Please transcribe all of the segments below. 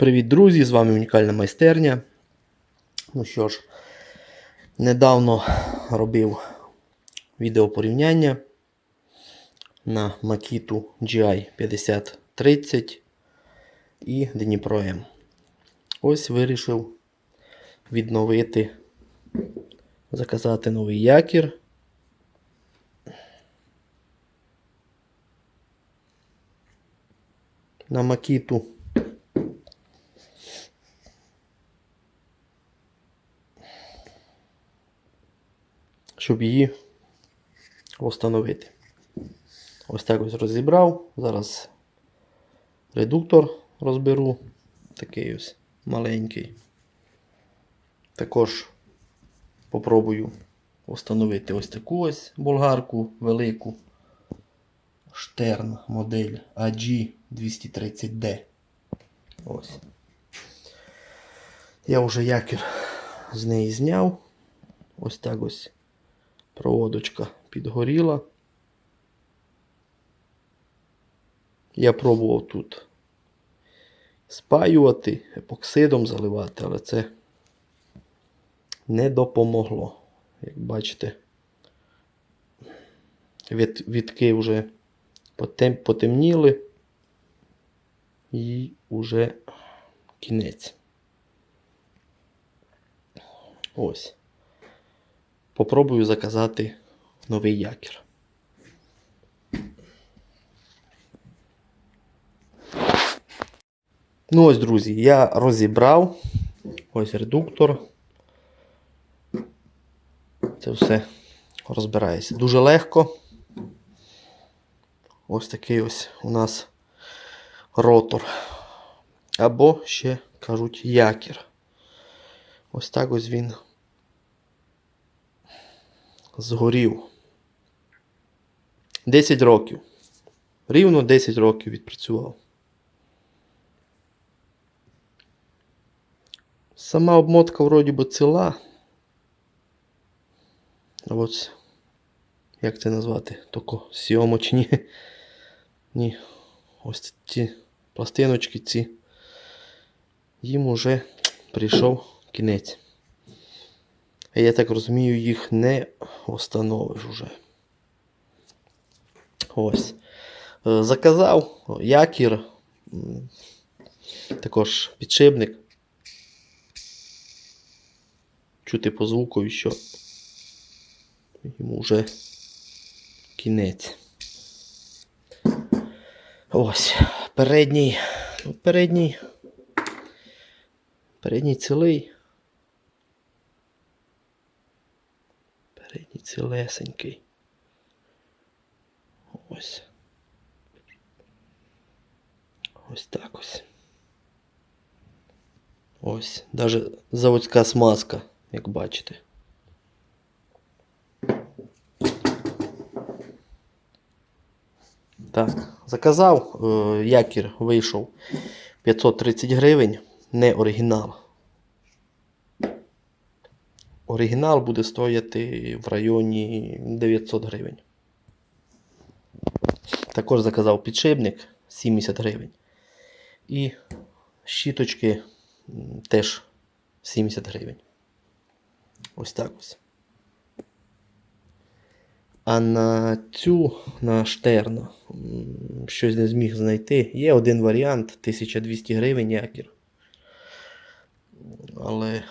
Привіт, друзі! З вами унікальна майстерня. Ну що ж, недавно робив відео порівняння на Makito GI 5030 і Dnipro M. Ось вирішив відновити, заказати новий якір. На Makito. Щоб її встановити. Ось так ось розібрав. Зараз редуктор розберу. Такий ось маленький. Також попробую встановити ось таку ось болгарку велику. Штерн модель AG230D. Ось. Я вже якір з неї зняв. Ось так ось проводочка підгоріла. Я пробував тут спаювати, епоксидом заливати, але це не допомогло. Як бачите, від, відки вже потем, потемніли і вже кінець. Ось. Попробую заказати новий якір. Ну ось, друзі, я розібрав. Ось редуктор. Це все розбирається. Дуже легко. Ось такий ось у нас ротор. Або ще кажуть якір. Ось так ось він згорів. 10 років. Рівно 10 років відпрацював. Сама обмотка вроді би ціла. Ось, як це назвати? Токо сьомоч, ні. Ні. Ось ці пластиночки ці. Їм уже прийшов кінець. Я так розумію, їх не встановиш уже. Ось. Е, Заказав якір, також підшипник. Чути по звукові, що йому вже кінець. Ось. Передній. ну, Передній. Передній цілий. Передній цілесенький. Ось. Ось так ось. Ось. Даже заводська смазка, як бачите. Так, заказав, е, якір вийшов 530 гривень, не оригінал. Оригінал буде стояти в районі 900 гривень. Також заказав підшипник 70 гривень. І щіточки теж 70 гривень. Ось так ось. А на цю, на штерна, щось не зміг знайти. Є один варіант 1200 гривень якір. Але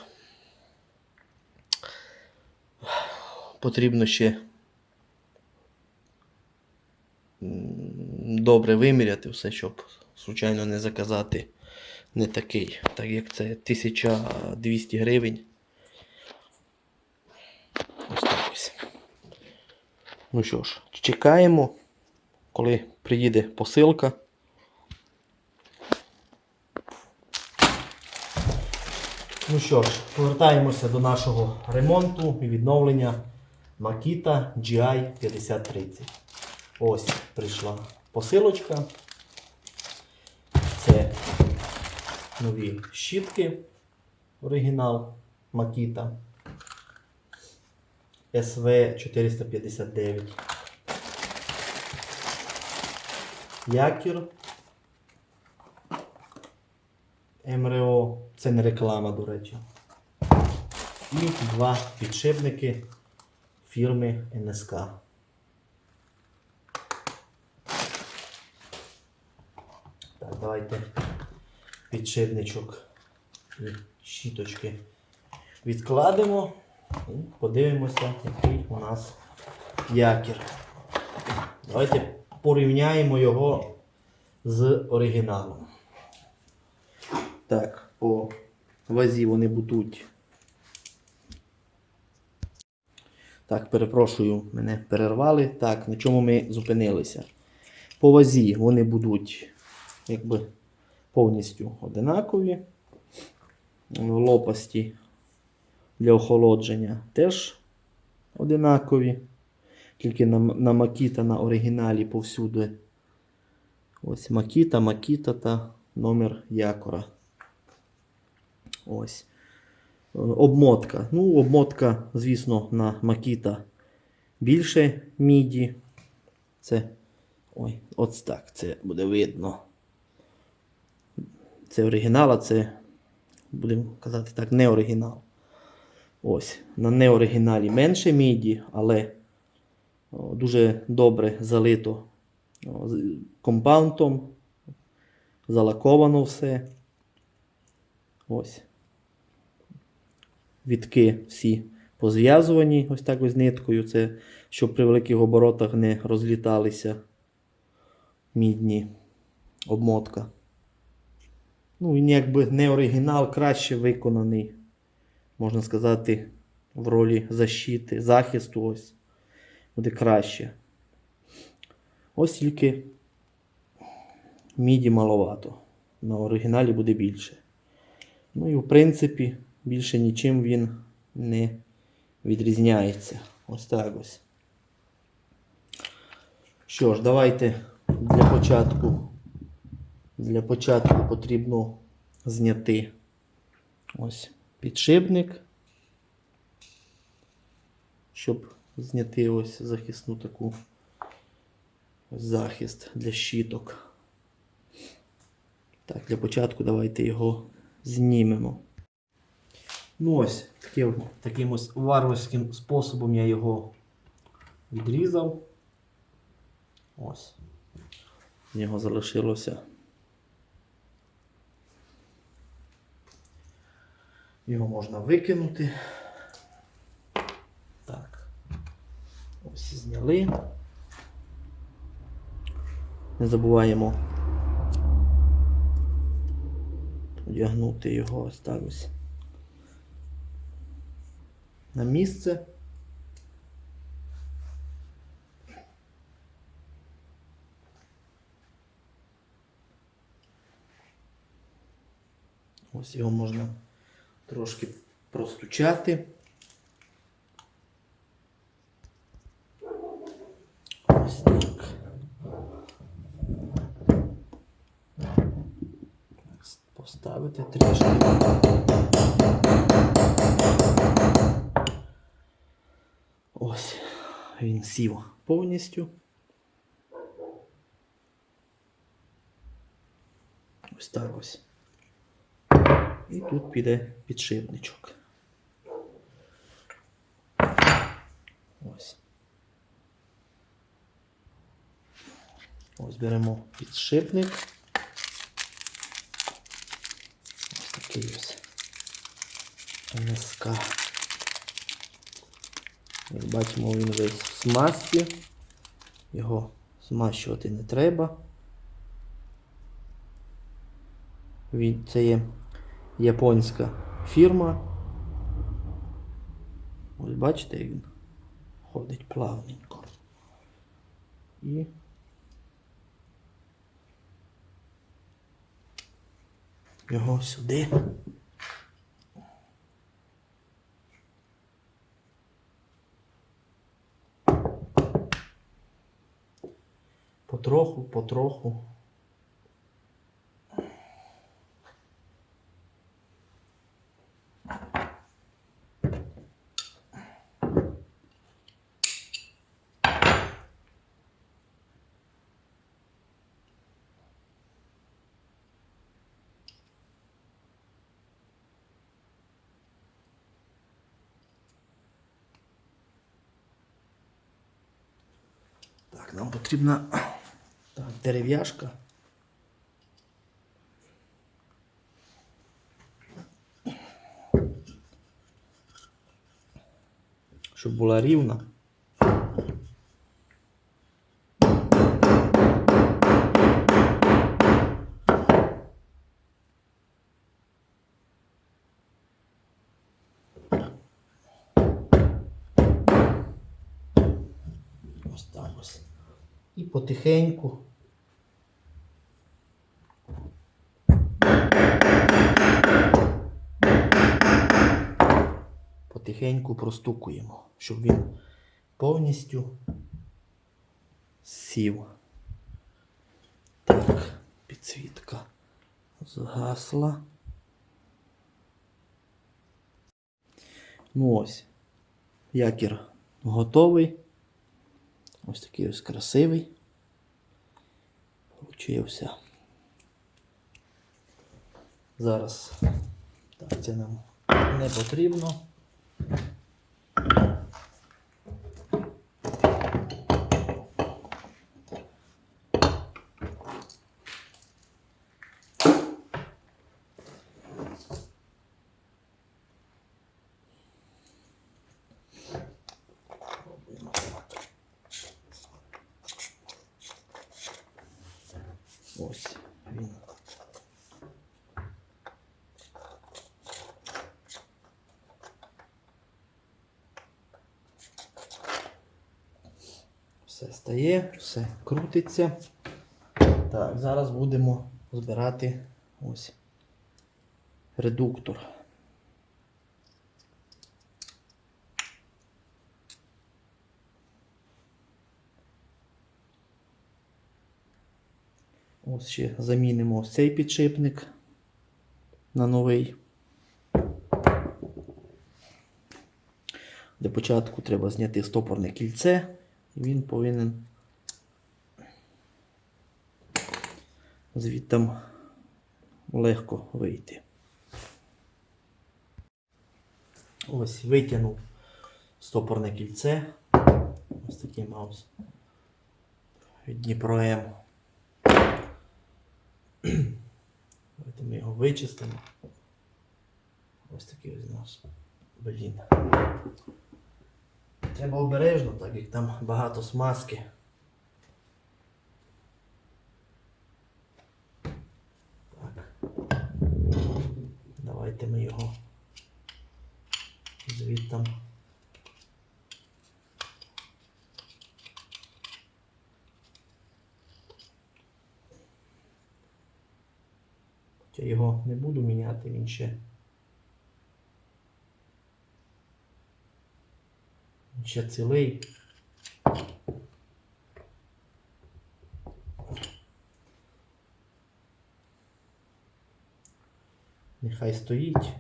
потрібно ще добре виміряти все, щоб случайно не заказати не такий, так як це 1200 гривень. Ось так ось. Ну що ж, чекаємо, коли приїде посилка. Ну що ж, повертаємося до нашого ремонту і відновлення Makita GI 5030. Ось прийшла посилочка. Це нові щітки. Оригінал Makita. SV 459. Якір МРО. Це не реклама, до речі. І два підшипники фірми НСК. Так, давайте підшипничок і щіточки відкладемо і подивимося, який у нас якір. Давайте порівняємо його з оригіналом. Так, по вазі вони будуть. Так, перепрошую, мене перервали. Так, на чому ми зупинилися? По вазі вони будуть якби повністю одинакові. Лопасті для охолодження теж одинакові. Тільки на, на Макіта на оригіналі повсюди. Ось Макіта, Макіта та номер якора. Ось. Обмотка. Ну, обмотка, звісно, на Макіта більше міді. Це. Ой, от так, це буде видно. Це оригінал, а це, будемо казати так, не оригінал. Ось. На неоригіналі менше міді, але дуже добре залито компаунтом. Залаковано все. Ось. Вітки всі позв'язувані ось так ось ниткою. Це щоб при великих оборотах не розліталися мідні обмотка. Ну, він якби не оригінал, краще виконаний, можна сказати, в ролі защити, захисту ось. Буде краще. Ось тільки міді маловато. На оригіналі буде більше. Ну і в принципі, більше нічим він не відрізняється. Ось так ось. Що ж, давайте для початку. Для початку потрібно зняти ось підшипник, щоб зняти ось захисну таку захист для щіток. Так, для початку давайте його знімемо. Ну ось таким, таким ось варварським способом я його відрізав. Ось. З нього залишилося. Його можна викинути. Так. Ось зняли. Не забуваємо одягнути його ось так ось на місце. Ось його можна трошки простучати. Ось так. Поставити трішки. Ось сів повністю. Ось так ось. І тут піде підшипничок. Ось. Ось беремо підшипник. Ось такий ось. НСК. Як бачимо, він весь в смазці. Його змащувати не треба. Він, це є японська фірма. Ось бачите, він ходить плавненько. І його сюди. потроху, потроху. Так, нам потрібна дерев'яшка. Щоб була рівна. Ось так ось. І потихеньку. Потихеньку простукуємо, щоб він повністю сів. Так, підсвітка згасла. Ну ось. Якір готовий. Ось такий ось красивий. Получився. Зараз. Так, це нам не потрібно. Ось він. Все стає, все крутиться. Так, зараз будемо збирати ось редуктор. Ось ще замінимо ось цей підшипник на новий. Для початку треба зняти стопорне кільце, і він повинен звідтам легко вийти. Ось витягнув стопорне кільце. Ось такий маус від Дніпро М. Давайте ми його вичистимо. Ось такий ось нас. Блін. Треба обережно, так як там багато смазки. Так. Давайте ми його звідтам. Хоча його не буду міняти, він ще. Він ще цілий. Нехай стоїть.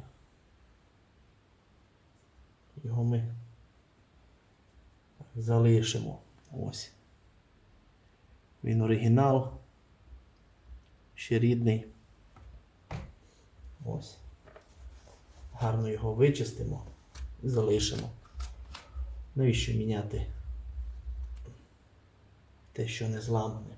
Його ми залишимо. Ось. Він оригінал. Ще рідний. Ось. Гарно його вичистимо і залишимо. Навіщо міняти те, що не зламане?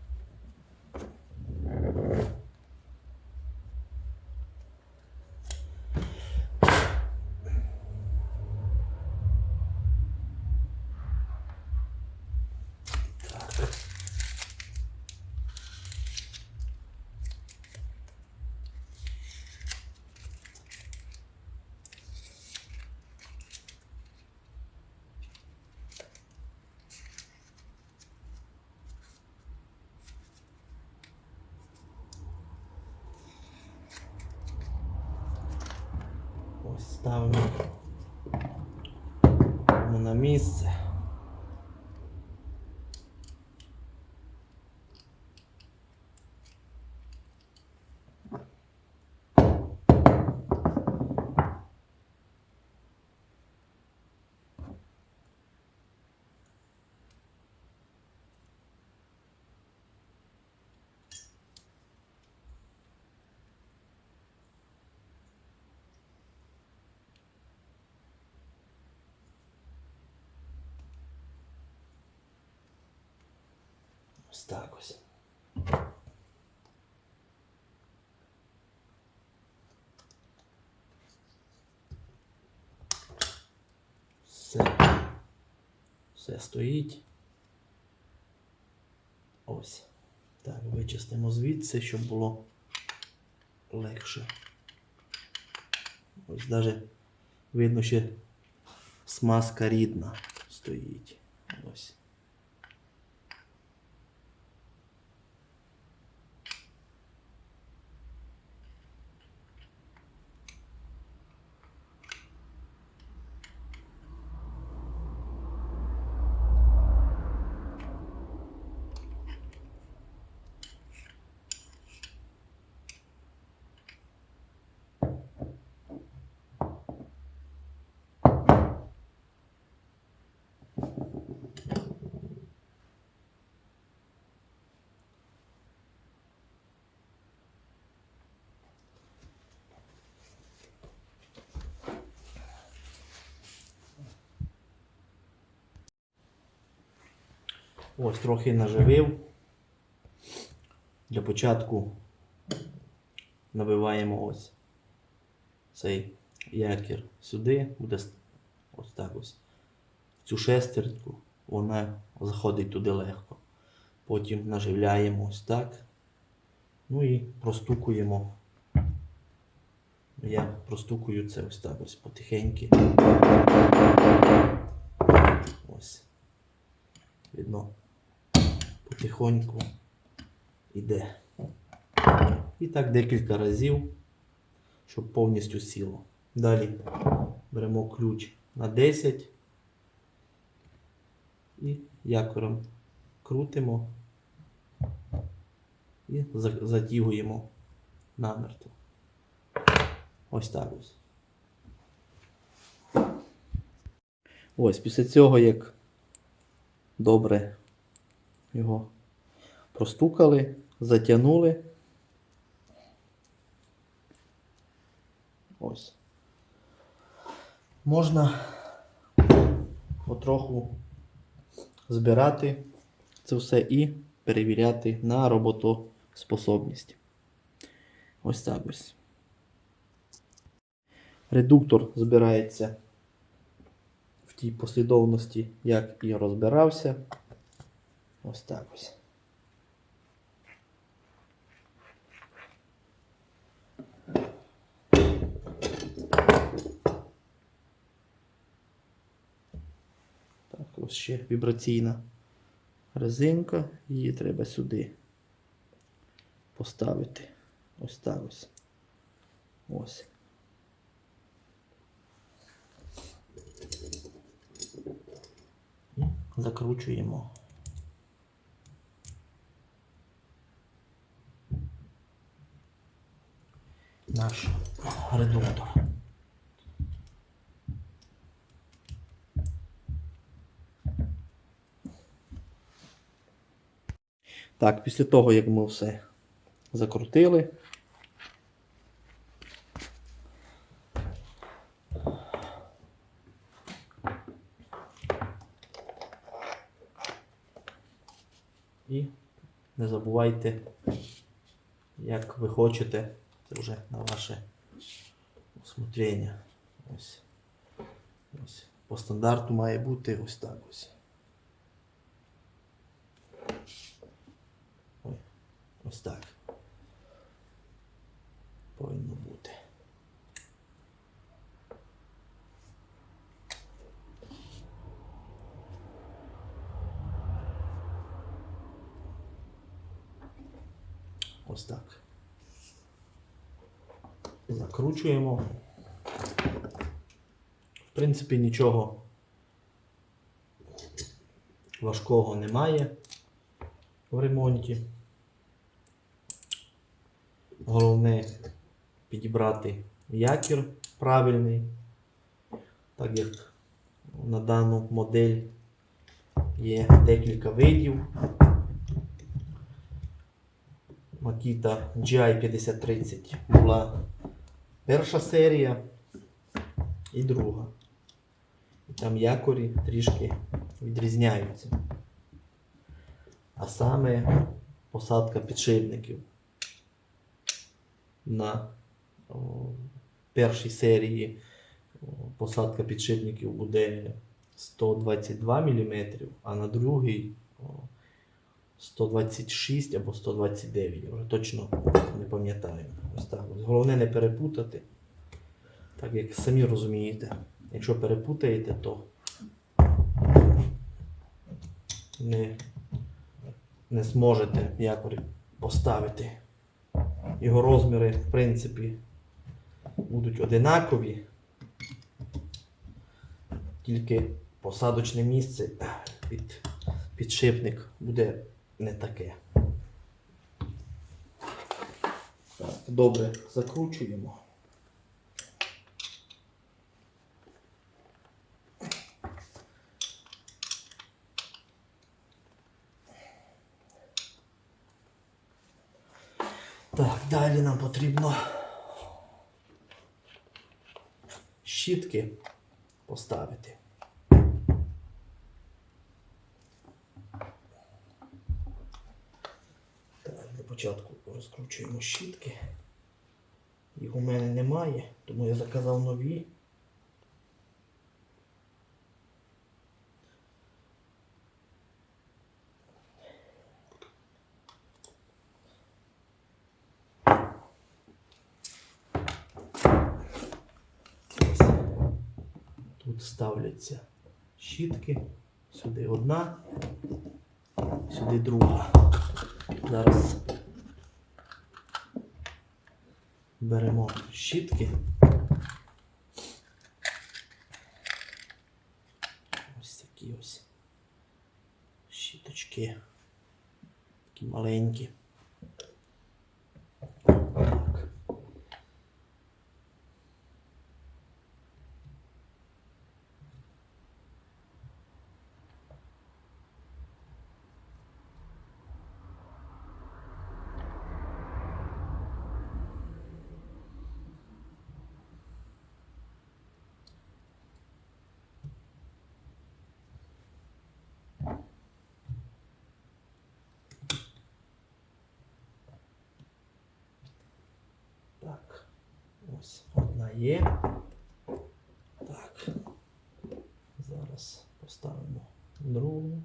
Ось так ось. Все. Все стоїть. Ось. Так, вичистимо звідси, щоб було легше. Ось навіть видно, що смазка рідна стоїть. Ось. Ось трохи наживив. Для початку набиваємо ось цей якір сюди, буде ось так ось. Цю шестерню, вона заходить туди легко. Потім наживляємо ось так. Ну і простукуємо. Я простукую це ось так ось потихеньки. Ось. Видно, потихоньку іде. І так декілька разів, щоб повністю сіло. Далі беремо ключ на 10 і якорем крутимо і за- затягуємо намертво. Ось так ось. Ось після цього, як добре його простукали, затягнули. Ось. Можна потроху збирати це все і перевіряти на роботоспособність. Ось так ось. Редуктор збирається в тій послідовності, як і розбирався. Ось так ось. Так, ось ще вібраційна резинка, її треба сюди поставити. Ось так ось. Ось. Закручуємо. Наш редуктор. Так, після того, як ми все закрутили. І не забувайте, як ви хочете, це вже на ваше усмотрення. Ось. Ось. По стандарту має бути ось так ось. Ой, ось так. Повинно бути. Ось так. Закручуємо. В принципі, нічого важкого немає в ремонті. Головне підібрати якір правильний, так як на дану модель є декілька видів. Makita GI5030 була перша серія і друга. Там якорі трішки відрізняються. а саме посадка підшипників. На о, першій серії посадка підшипників буде 122 мм, а на другій о, 126 або 129. Я вже точно не пам'ятаю. Ось так. Головне не перепутати. Так як самі розумієте, якщо перепутаєте, то не, не зможете якось поставити. Його розміри, в принципі, будуть одинакові. Тільки посадочне місце під підшипник буде не таке. Так, добре, закручуємо. Так, далі нам потрібно щітки поставити. Так, для початку розкручуємо щітки. Їх у мене немає, тому я заказав нові. Тут ставляться щітки. Сюди одна, сюди друга. Зараз беремо щітки. Ось такі ось щіточки. Такі маленькі. Так. Так, ось одна є. Так. Зараз поставимо другу.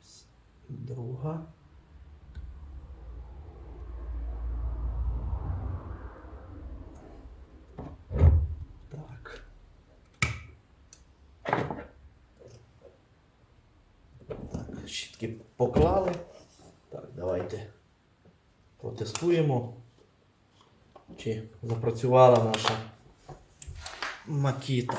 Ось друга. Так. Так, щітки поклали. Так, давайте протестуємо, чи запрацювала наша макіта.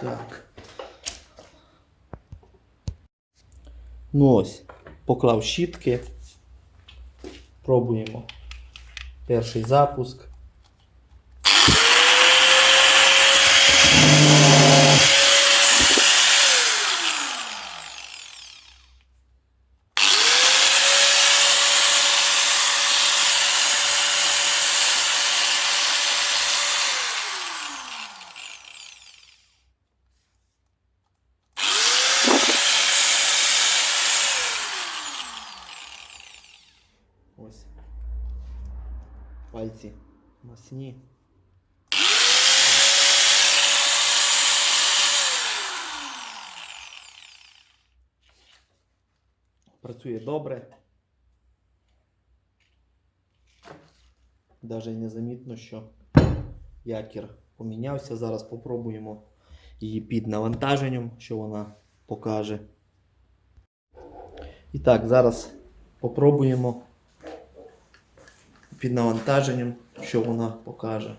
Так. Ну ось, поклав щітки. Пробуємо. Перший запуск. Ось. Пальці масні. Працює добре. Й незамітно, що якір помінявся. Зараз попробуємо її під навантаженням, що вона покаже. І так, зараз попробуємо під навантаженням, що вона покаже.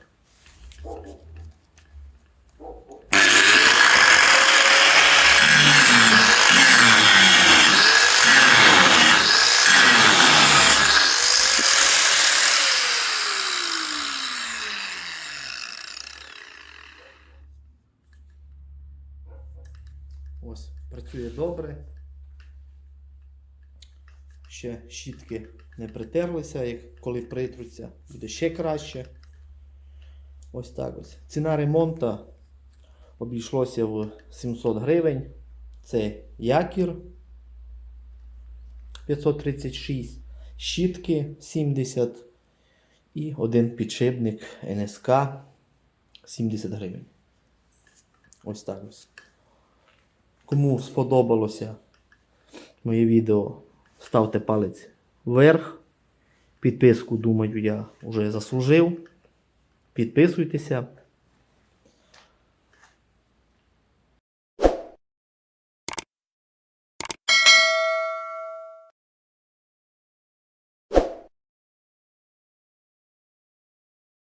Ось працює добре. Ще щітки не притерлися, як коли притруться, буде ще краще. Ось так ось. Ціна ремонту обійшлося в 700 гривень. Це якір 536, щітки 70 і один підшипник НСК 70 гривень. Ось так ось. Кому сподобалося моє відео, ставте палець вверх. Підписку, думаю, я вже заслужив. Підписуйтеся.